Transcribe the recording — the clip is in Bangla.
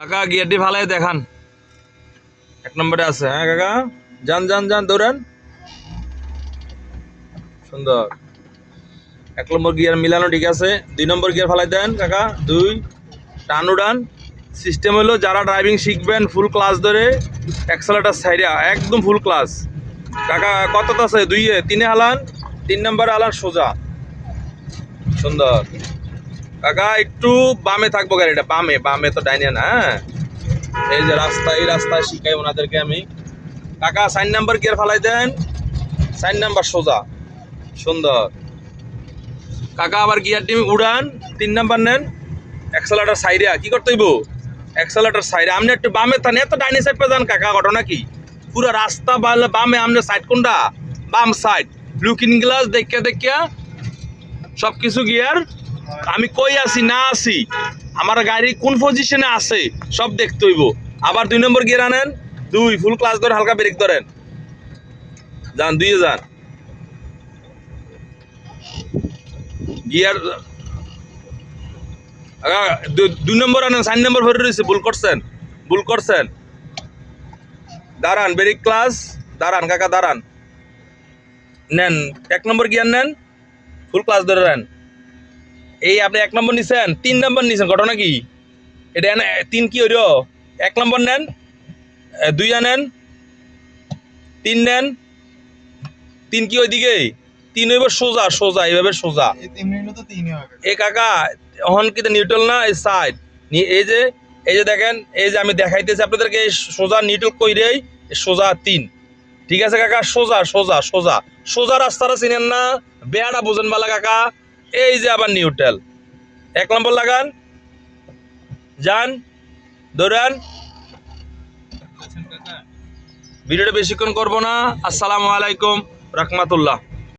কাকা, গিয়ারটি ভালাই দেখান। এক নম্বরে আছে হ্যাঁ কাকা? যান যান যান, দৌড়ান। সুন্দর। এক নম্বর গিয়ার মিলানো ঠিক আছে। দুই নম্বর গিয়ার ফালাই দেন, কাকা। দুই টান উড়ান। সিস্টেম হলো যারা ড্রাইভিং শিখবেন ফুল ক্লাস ধরে অ্যাক্সেলেটার সাইডে একদম ফুল ক্লাস কাকা, কত আছে? দুইয়ে, তিনে হালান, তিন নম্বরে হালান সোজা। সুন্দর। কাকা, একটু বামে থাকব গাড়িটা, বামে বামে তো ডাইনে না হ্যাঁ? এই যে রাস্তা, এই রাস্তায় শিখাই ওনাদেরকে আমি। কাকা, সাইন নাম্বার গিয়ার ফালাই দেন? সাইন নাম্বার সোজা। সুন্দর। কাকা, আবার গিয়ার টিম উড়ান। তিন নাম্বার নেন। অ্যাক্সেলেটার সাইডে কি করতে হইব? অ্যাক্সেলেটার সাইডে আপনি একটু বামে থান, এত ডাইনে সাইড পে যান কাকা, ঘটনা কি পুরো রাস্তা বামে আপনি সাইড কোনটা? বাম সাইড লুকিং গ্লাস দেখিয়া দেখিয়া সব কিছু গিয়ার আমি কই আছি, না আছি? আমার গাড়ি কোন পজিশনে আছে, সব দেখতে হইব। আবার দুই নম্বর গিয়ার আনেন, দুই ফুল ক্লাস ধরে হালকা ব্রেক ধরেন। যান দুইয়ে যান। গিয়ার দুই নম্বর আনেন, চার নম্বর ভরে রয়েছে, ভুল করছেন ভুল করছেন। দাঁড়ান ব্রেক ক্লাস দাঁড়ান, কাকা, দাঁড়ান। নেন, এক নম্বর গিয়ার নেন ফুল ক্লাস ধরে নেন এই আপনি এক নম্বর নিছেন তিন নম্বর নিছেন ঘটনা কি? এটা এনে তিন কি হইল? এক নম্বর নেন দুই আনেন তিন নেন তিন কি ওইদিকে? তিন হইব সোজা সোজা এইভাবে সোজা। এ কাকা হন কিন্তু নিউট্রাল না এই সাইড এই যে এই যে দেখেন এই যে আমি দেখাইতেছি আপনাদেরকে এই সোজা নিউট্রাল কইরেই সোজা তিন। ঠিক আছে কাকা? সোজা সোজা সোজা। সোজা রাস্তাটা চিনেন না? বেয়াটা বুঝেন বালা কাকা। এই যে আবার নিউট্রাল এক নম্বর লাগান। যান, দৌড়ান। ভিডিওটা বেশিক্ষণ করব না। আসসালামু আলাইকুম, রহমাতুল্লাহ।